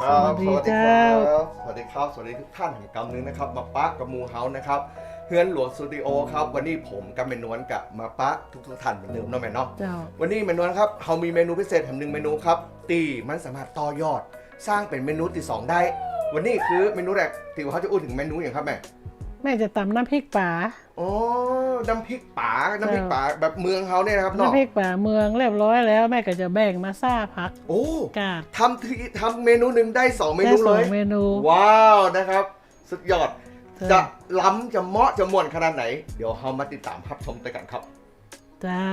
ครับสสวัวัสสดีดีคเจ้ารับ สวัสดีครับ สวัสดีทุกท่านแห่งกำนึงนะครับ มาปะกับหมูเฮานะครับเฮือนหลวงสตูดิโอครับ วันนี้ผมกับเมนวนกับมาปะทุกทุกๆท่านเหมือนเดิมเนาะแม่เนาะ เจ้า วันนี้เมนวนครับเขามีเมนูพิเศษแถมหนึ่งเมนูครับ ตีมันสามารถต่อยอด สร้างเป็นเมนูที่สองได้ วันนี้คือเมนูแรกที่ว่าเขาจะพูดถึงเมนูอย่างครับแม่ แม่จะตำน้ำพริกป่าอ๋อน้ำพริกป๋าน้ำพริกป๋าแบบเมืองเขาเนี่ยนะครับเนาะน้ำพริกป่าเมืองเรียบร้อยแล้วแม่ก็จะแบ่งมาซ่าพัก โอ้กาดทำทีทำเมนูหนึ่งได้สองเมได้นูสเลองยเมนู ว้าวนะครับ สุดยอดเจ้าจะล้ำจะเหมาะจะม่วนขนาดไหน เดี๋ยวเรามาติดตามรับชมไปกันครับ เจ้า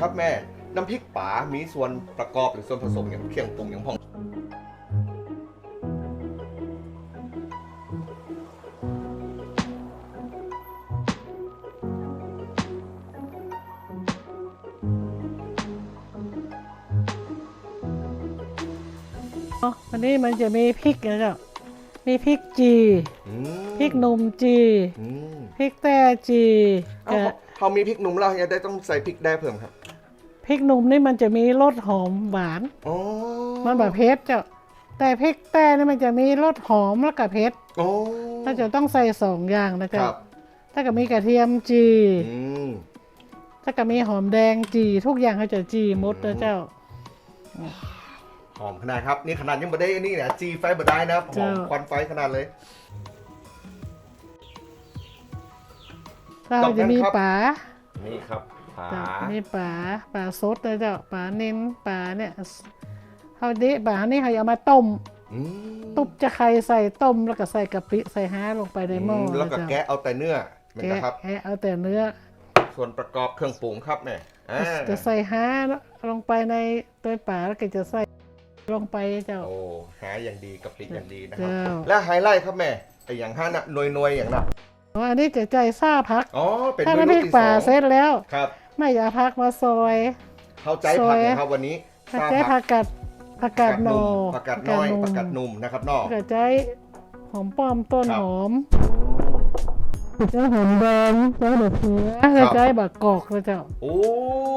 ครับแม่ น้ำพริกป๋ามีส่วนประกอบหรือส่วนผสมอย่างเครื่องปรุงอย่างพองวันนี้มันจะมีพริกนะเจ้ามีพริกจีอืมพริกหนุ่มจีอืมพริกแต้จีเอ้ากับเขาเขามีพริกหนุ่มแล้วยังได้ต้องใส่พริกแด้เพิ่มครับ พริกหนุ่มนี่มันจะมีรสหอมหวานอ๋อมันแบบเผ็ดเจ้าแต่พริกแต้นี่มันจะมีรสหอมแล้วก็เผ็ดโอ้ถ้าจะต้องใส่สองอย่างนะคเจ้ารับ ถ้าก็มีกระเทียมจี อืม ถ้าก็มีหอมแดงจี ทุกอย่างเขาจะจีหมดนะเจ้า หอมขนาดครับ นี่ขนาดยังไม่ได้นี่นะจีไฟบ่ได้นะครับหอมเจ้า ควันไฟขนาดเลยเราจะมีจบแล้วครับปลานี่ครับ ป๋าเจ้ามีปลาปลาสดนะเจ้าปลาเน้นปลาเนี่ยเขาดิปลานี่เขาเอามาต้ม อืมตุบจะไข่ใส่ต้มแล้วก็ใส่กะปิใส่ห้าลงไปในหม้อมแล้วก็นะเจ้าแกะเอาแต่เนื้อเหมือนแกะนะครับ แกะเอาแต่เนื้อ ส่วนประกอบเครื่องปรุงครับแม่อ่าจะใส่ห้าลงไปในตัวปลาแล้วก็จะใส่ลงไปเจ้า โอ้หาอย่างดีกะปิอย่างดีนะครับ เจ้า และไฮไลท์ครับแม่ไออย่างห้าน่ะหน่วยหน่วยๆอย่างน่ะอ๋ออันนี้จะใจซ่าพัก อ๋อเป็นถ้าเมน้ำนูพริกที่ป่าสองเสร็จแล้ว ครับ ไม่อยากพักมาซอย เข้าใจซผัอกยนะครับวันนี้ผักทราบใจผัผักกาดผักกาดหนอผักกาดน้อยผักกาดนุ่มนะครับนอกผักกาดใจหอมป้อมต้นครับหอมใจหอมแดงใจดอกเสือแล้วใจบักกอกนะเจ้าโอ้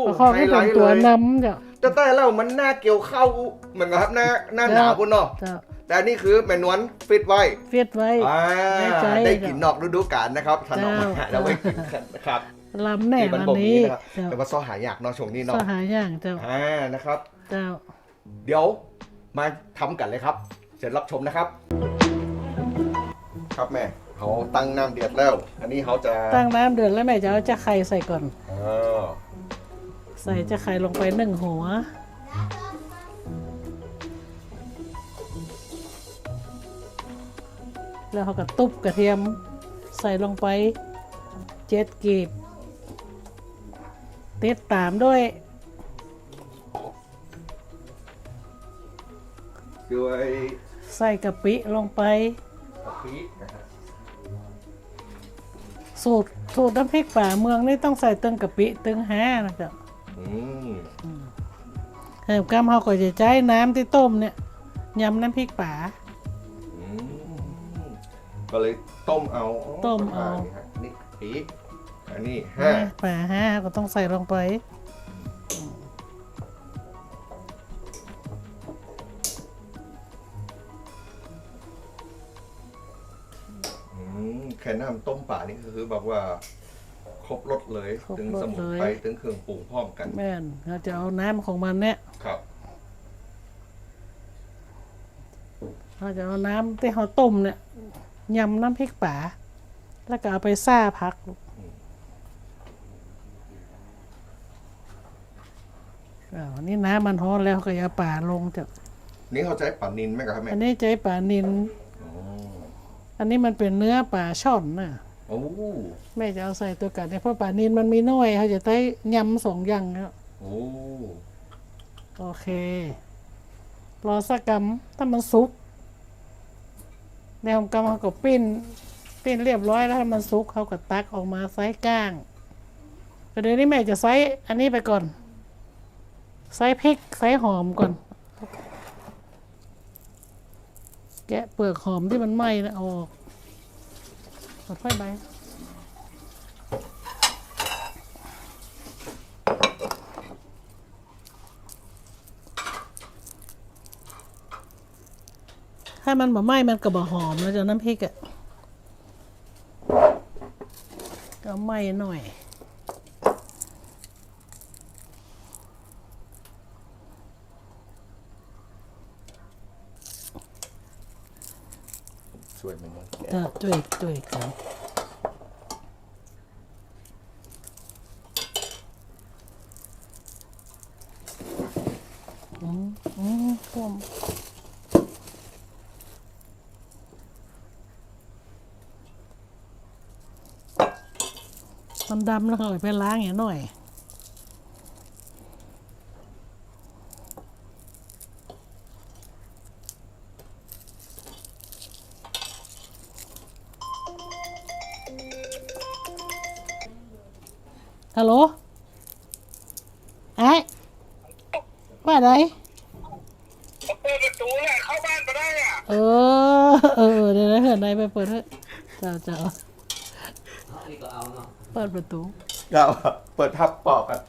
บักกอกไฮที่ไลเป็นท์ตัวเลยน้ำเจ้าแต่แต่แล้วมันหน้าเกี่ยวเข้าเหมือนกับครับหน้าหน้าหนาวพุ่นเนาะเจ้าแต่อันนี่คือแมนวนฟิตไว้เฟียดไว้อ่าแน่ใจได้กินนอกฤดูกาลนะครับถนอมอาหารเจ้าแล้วไว้กินกันนะครับ ลำแหน่ที่มันวันบ่มีนี้ นะครับเจ้าแต่ว่าซอหายากเนาะช่วงนี้สเนาะหายอย่างเจ้า อ่านะครับ เจ้า เดี๋ยวมาทำกันเลยครับเชิญรับชมนะครับ ครับแม่เขาตั้งน้ำเดือดแล้ว อันนี้เขาจะตั้งน้ำเดือดแล้วแม่จะเอาจะไข่ใส่ก่อน อ่าใส่จะไข่ลงไปหนึ่งหัว แล้วเขาก็ตุบกระเทียม ใส่ลงไปเจ็ดกีบ ติดตามด้วยด้วยใส่กะปิลงไป กะปินะครับสูตรสูตรน้ำพริกป่าเมืองนี่ต้องใส่ตึงกะปิตึงห้านะจ๊ะอืมเหิมกำเขาก็จะใช้น้ำที่ต้มเนี่ยยำน้ำพริกป่า อืมก็เลยต้มเอาต้มเอา นี่ฮะนี่กะปิ อันนี้ห้าป่าห้าก็ต้องใส่ลงไป อืมแค่น้ำต้มป่านี่คือแบบว่า ครบรสเลย ครบถึงรสสมุนเลยไพรถึงเครื่องปรุงพร้อมกัน แม่นเราจะเอาน้ำของมันเนี่ยครับเราจะเอาน้ำที่เขาต้มเนี่ยยำน้ำพริกป่าแล้วก็เอาไปซ่าพัก อ้าวนี่น้ำมันฮ้อนแล้วก็อย่าป่าลงจ้ะนี่เขาใช้ป่านินไหมครับแม่อันนี้ใจป่านิน อ๋ออันนี้มันเป็นเนื้อป่าช่อนน่ะโอ้แม่จะเอาใส่ตัวกัดเนี่ยเพราะป่านินมันมีน้อยเขาจะได้ยำสองอย่างแล้วโอ้โอเค รอสักกำถ้ามันสุกในของกำเขาก็ปิ้น ปิ้นเรียบร้อยแล้วถ้ามันสุกเขาก็ตักออกมาไซส์ก้างแต่เดี๋ยวนี้แม่จะไซส์อันนี้ไปก่อน ใส่พริกใส่หอมก่อน แกะเปลือกหอมที่มันไหม้นะออกกดไฟไปถ้ามันบ่ไหม้มันก็บ่หอมแล้วจะน้ำพริกอะก็ไหม้หน่อย จะช่วยช่วยกันอืมอืมท่วมมันดำแล้วเอาไปล้างอย่างหน่อย ฮัลโหลไอ้ว่าไรเปิดประตูเนี่ยเข้าบ้านมาได้อะเออเออเดี๋ยวนะเหินในไปเปิดเถอะเจ้าเจ้าเปิดประตูเราเปิดทับปอกกัน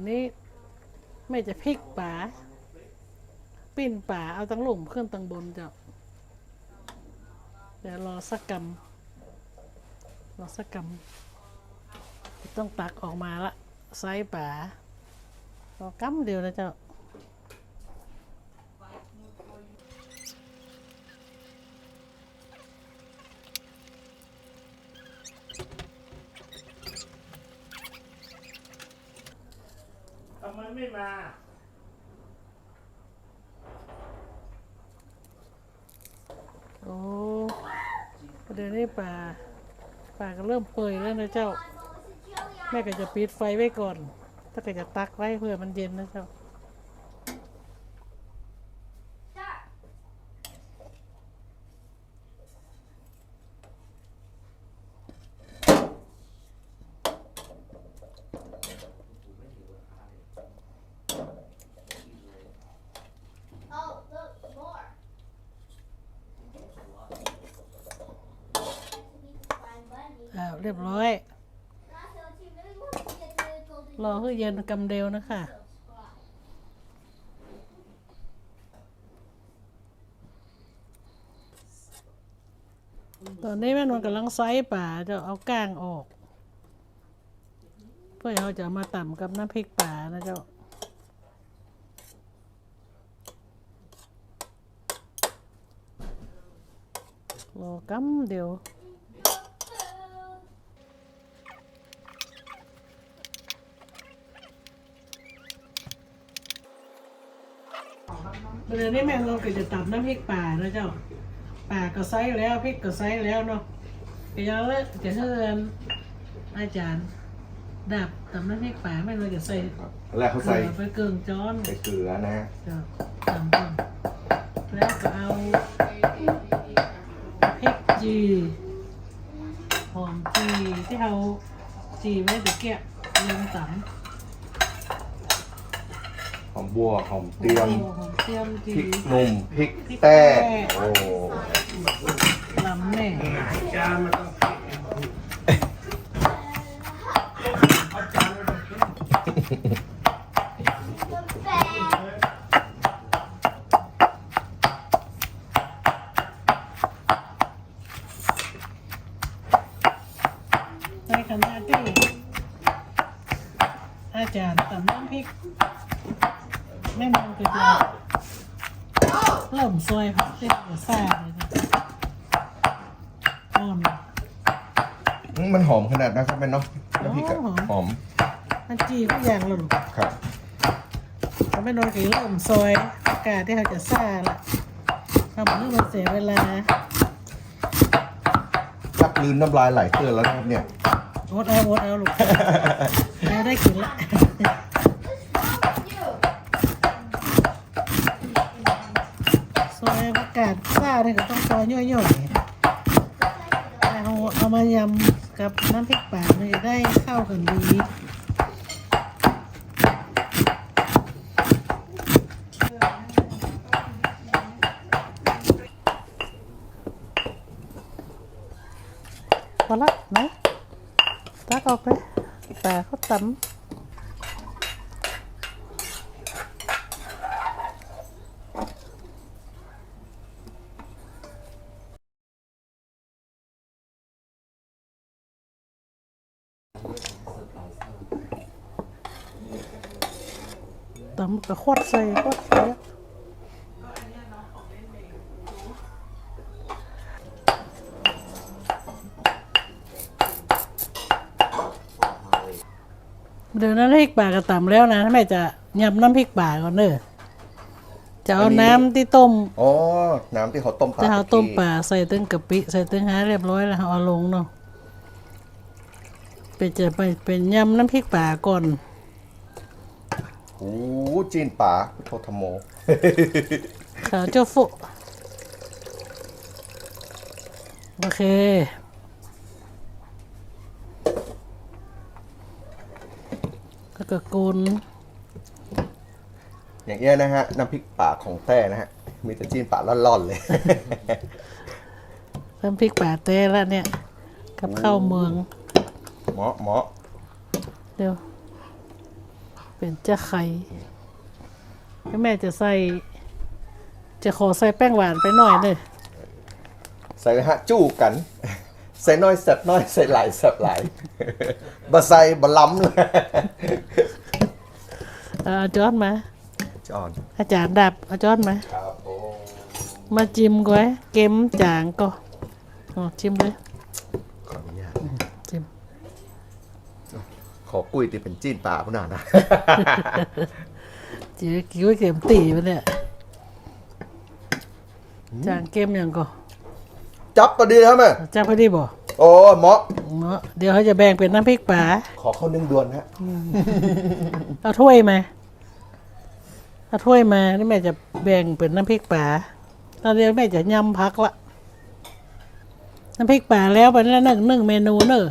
นนี้ไม่จะพริกป่าปิ้นป่าเอาตั้งหลุมขึ้นตั้งบนเจ้าเดี๋ยวรอสักกำรอสักกำต้องตักออกมาละไซป่า รอกำเดียวนะเจ้า ทำไมไม่มา โอ้เดี๋ยวนี้ป่าป่า ก็เริ่มเปื่อยแล้วนะเจ้า แม่ก็จะปิดไฟไว้ก่อน ถ้าก็จะตักไว้เพื่อมันเย็นนะเจ้า Oh, look, more. Find bunny. อ้าวเรียบร้อย รอให้เย็นกำเดียวนะคะตอนนี้แม่นวลกำลังไซส์ป่าจะเอาก้างออก เพื่อเราจะมาต่ำกับน้ำพริกป่านะเจ้ารอกำเดียว เดี๋ยวนี้แม่เราก็จะตับน้ำพริกป่านะเจ้าป่าก็ไซส์แล้วพริกก็ไซส์แล้วเนาะก็ยังเลิกจะเชิญอาจารย์ดับตับน้ำพริกป่าแม่เราจะใส่แล้วเขาเกใส่ลือไปเกลืองจ้อนใส่เกลือนะเจ้าตำก่อนแล้วก็เอาพริกจีหอมจีที่เราจีไว้ตะเกียบลงตำหอม บัวหอมเตรียมหอมเตรียมพจีริกหนุ่มพริกแต้โอ้ลำแน่จานมันต้องในขณะที่อาจารย์ตำน้ำพริก แม่นางก็จะเริ่มซอยผักที่เราซ่าเลยนะอ่อน อืมมันหอมขนาดนะครับแม่เนาะน้ำพริกอะหอมหอมมันจีทุกอย่างเลยลูกครับ ทำให้นอนกี่เริ่มซอยอากาศที่เขาจะซ่าละทำให้มันเสียเวลาชักลืนน้ำลายไหลเตือนแล้วนะครับเนี่ยอดเอาอดเอาลูกเราได้กินละ ซอยอา กาศซ่าเนี่ยก็ต้องซอยย่อยเอาเอามายำกับน้ำพริกป่ามันจะได้เข้ากันดี พอละไหนตักออกเลยป่าเขาตำ ตำก็โคตรใส่โคตรใส่เดี๋ยวน้ำพริกป่ากระตำแล้วนะแม่จะยำน้ำพริกป่าก่อนเนอะจะเอาน้ำที่ต้มอ๋อ น้ำที่เขาต้มปลาจะเอาตะกี้ต้มป่าใส่ตึ้งกะปิ ใส่ตึ้งหาเรียบร้อยแล้วเอาลงเนาะไปจะไปเป็นยำน้ำพริกป่าก่อน โอ้จีนป่าพุทโธธรรมโมขาวเจ้าฟุโอเคแล้วก็กุนอย่างเงี้ยนะฮะ น้ำพริกป่าของแต้นะฮะ มีแต่จีนป่าล่อนๆเลย น้ำพริกป่าเต้แล้วเนี่ย กับข้าวเมือง เหมาะเหมาะเดี๋ยว เป็นเจ้าไข่แล้วแม่จะใส่ จะขอใส่แป้งหวานไปหน่อยเลยใส่เลยฮะจู้กัน ใส่น้อยแซ่บน้อยใส่หลายแซ่บหลายบะใส่บะล้ำเลยเอาจอนมา จอนอาจารย์ดับเอาจอนมาครับผมมาจิ้มก่อนเก็มจางก็อ๋อจิ้มเลย ขออนุญาต จิ้ม ขอกุยตีเป็นจีนป่าพุ่นน่ะนะจิ้มกิ้วเข็มตีมันเนี่ยจางเก็มอย่างก็จับประเดี๋ยวครับแม่จ้าพอดีบ่โอ้เหมาะเนาะเดี๋ยวเขาจะแบ่งเป็นน้ำพริกป่าขอเข้านึ่งด่วนฮะเอาถ้วยมาเอาถ้วยมานี่แม่จะแบ่งเป็นน้ำพริกป่าตอนเดียวแม่จะยำพักละน้ำพริกป่าแล้วไปแล้วหนึ่งหนึ่งเมนูเนอะ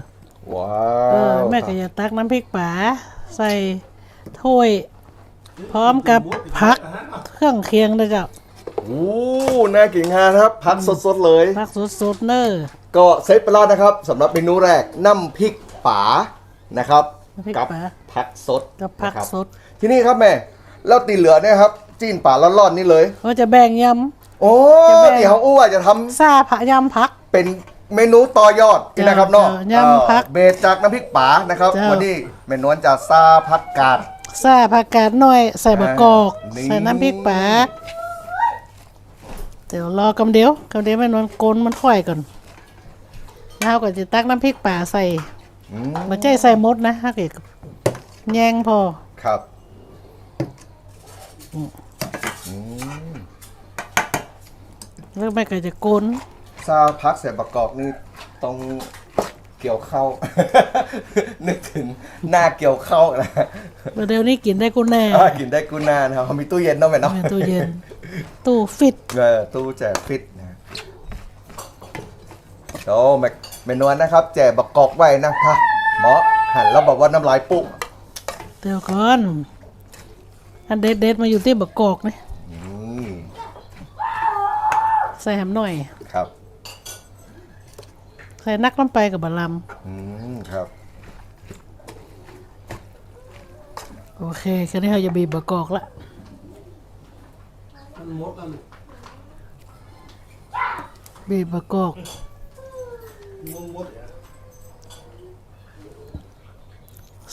ว้าเออวแม่ก็จะตักน้ำพริกป่าใส่ถ้วย พร้อมกับพักเครื่องเคียงด้วยเจ้าโอ้น่ากินงานครับพักสดๆเลยพักสดๆเนอะก็เซตไปแล้วนะครับสำหรับเมนูแรกน้ำพริกป๋านะครับน้ำพริกกัป่าผักสดกับผักนะครับสด ที่นี่ครับแม่แล้วตีเหลือเนี่ยครับจีนป่าร้อนๆนี่เลยก็จะแบ่งยโอ้จะแบ่งเดี๋ยวอู้ว่าจะทำำซาผักยำพักเป็น เมนูต่อยอดนี่นะครับเนาะเจ้าย่ำผักเอ่อเบสจากน้ำพริกป๋านะครับเจ้า วันนี้เมนวนจะซาผักกาด ซาผักกาดหน่อย ใส่บะกอก นี่ ใส่น้ำพริกป่าเดี๋ยวรอกำเดียวกำเดียวแม่นวลกลนมันค่อยก่อนแล้วก็จะตักน้ำพริกป่าใส่อืมมาใจใส่หมดนะฮักเอกแยงพอ ครับอืมแล้วแม่ก็จะกลน ซาพักเสร็จประกอบนี่ต้องเกี่ยวข้าวนึกถึงหน้าเกี่ยวข้าวนะเดี๋ยวนี้กินได้กูแน่อ่ากินได้กูนานครับเขามีตู้เย็นเนาะแม่เนาะแม่ตู้เย็น ตู้ฟิตเออตู้แจกฟิตนะโอ้แม่แม่นวลนะครับ แจกประกอบไว้นะคะหมอหันแล้วบอกว่าน้ำลายปุ๊เดี๋ยวก่อนอันเด็ดเด็ดๆมาอยู่ที่บะกอกนี่อืมใส่แฮมหน่อยครับใส่นักน้ำไปกับบะลอืมครับำโอเคแค่นี้เราจะบีบบะกอกละบีบบะกอก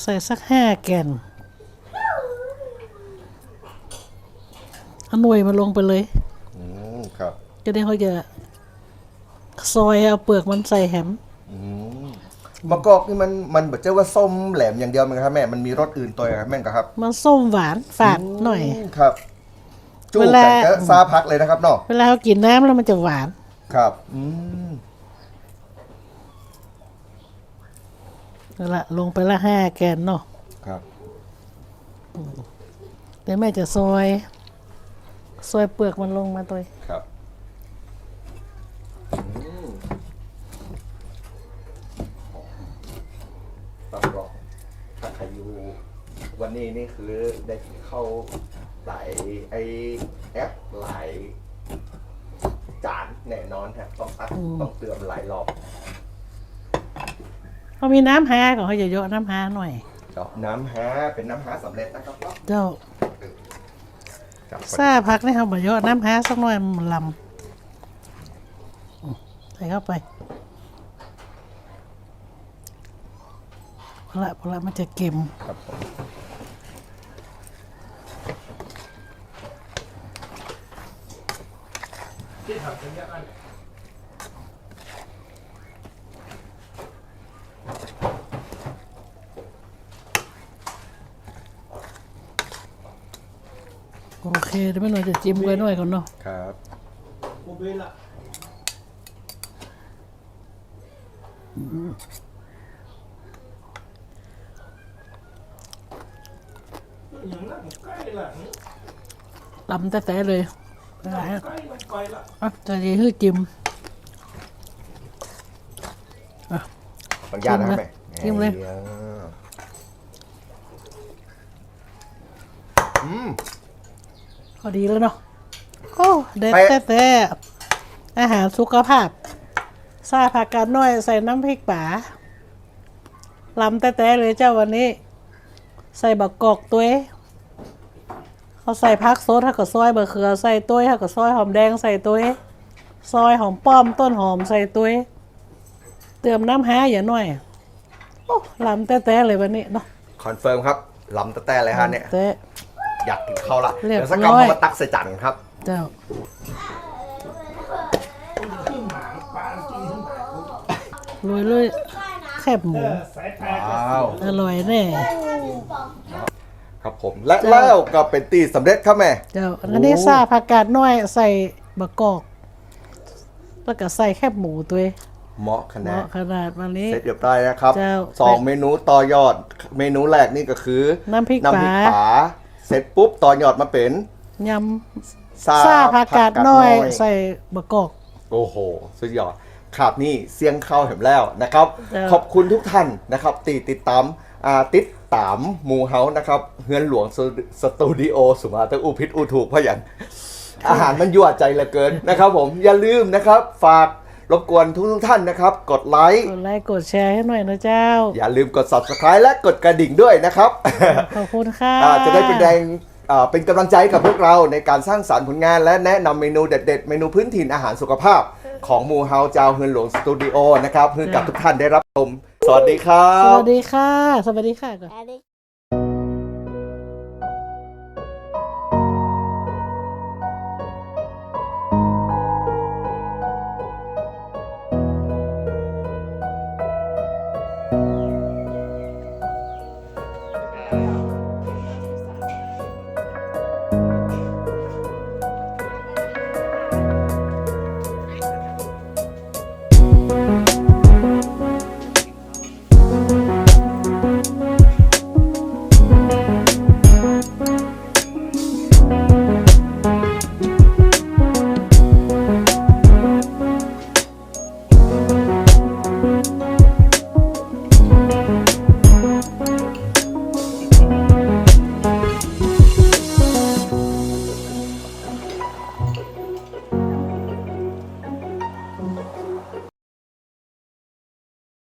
ใส่สักห้าแกนเอาหน่วยมาลงไปเลย อืมครับ จะได้เขาจะ ซอยเอาเปลือกมันใส่แฮมอืมมะกอกนี่มันมันแบบเจ้าว่าส้มแหลมอย่างเดียวมั้งครับแม่มันมีรสอื่นตัวไหมครับแม่ครับมันส้มหวานฝาดหน่อยมครับจู้เวกัลานก็ซาพักเลยนะครับเนาะเวลาเขากินน้ำแล้วมันจะหวาน ครับ อืมนั่นละลงไปละห้าแกนเนาะครับเดี๋ยวแม่จะซอย ซอยเปลือกมันลงมาตัวครับ วันนี้นี่คือได้เข้าหลายไอแอปหลายจานแน่นอนฮะต้องตักต้องเตือนหลายรอบเขามีน้ำฮาก็เขาจะเยอะน้ำฮาหน่อยเจ้าน้ำฮะเป็นน้ำฮะสำเร็จนะครับเจ้าจับซาพักนี่เขาบ่เยอะน้ำฮาสักหน่อยมันลำอืมใส่เข้าไปพอละพอละมันจะเค็มครับผม โอเคเดี๋ยวไม่หน่อยจะจิ้มไว้หน่อยก่อนเนาะครับลำแต่แต่เลย นะฮะอะจะดีคือจิ้มขออนุญาตนะครับแม่จิ้มเลยแหอืม พอดีแล้วเนาะโอ้เด็ดไปแต่แต่อาหารสุขภาพซาผักกาดน้อยใส่น้ำพริกป่าลำแต่แต่เลยเจ้าวันนี้ ใส่บักกอกตัวเอง เขาใส่พักโซดถ้ากับซอยบะเขือใส่ตัวถ้ากับซอยหอมแดงใส่ตัวซอยหอมป้อมต้นหอมใส่ตัวเติมน้ำฮาอย่าหน่อยโอ้ลำแต่แต่เลยวันนี้เนาะคอนเฟิร์มครับลำตะแต่เลยฮะเนี่ยแต่อยากกินข้าวละเรียบเดี๋ยวสักกำร้อยเขามาตักใส่จานครับ เจ้าโรยเลยแคบหมูว้าวอร่อยแน่ ครับผม และแล้วก็เป็นตีสำเร็จครับแม่ เจ้าอันนี้ซาผักกาดน้อยใส่บะกอก แล้วก็ใส่แคบหมูตัวเองเหมาะขเหนาดมาะขนาดวันนี้ เสร็จเรียบร้อยนะครับเจ้าสองเมนูต่อยอด เมนูแรกนี่ก็คือน้ำพริกน้ำพริกปลาปลาเสร็จปุ๊บต่อยอดมาเป็นยซาำซาผักกาดน้อยใส่บะกอก โอ้โห สุดยอดครับนี่เสียงเข้าเห็นแล้วนะครับ เจ้า ขอบคุณทุกท่านนะครับตีติดตามอ่าติด ตามหมูเฮานะครับเฮือนหลวงสตูสตูดิโอสุมาตะอูพิษอูถูกพยันอาหารมันยั่วใจเหลือเกินนะครับ ผมอย่าลืมนะครับ ฝากรบกวนทุกทุกๆท่านนะครับ กดไลค์กดไลค์กดแชร์ให้หน่อยนะเจ้า อย่าลืมกด subscribe และกดกระดิ่งด้วยนะครับ ขอบคุณค่ะอ่าจะได้เป็นแรงอ่าเป็นกำลังใจกับพวกเราในการสร้างสารรค์ผลงาน และแนะนำเมนูเด็ดๆ เมนูพื้นถิ่นอาหารสุขภาพ ของหมูเฮาเจ้าเฮือนหลวงสตูดิโอนะครับเพื่อกับทุกท่านได้รับชม สวัสดีครัสบวัสดีค่ะ สวัสดีค่ะก่อน Daddy.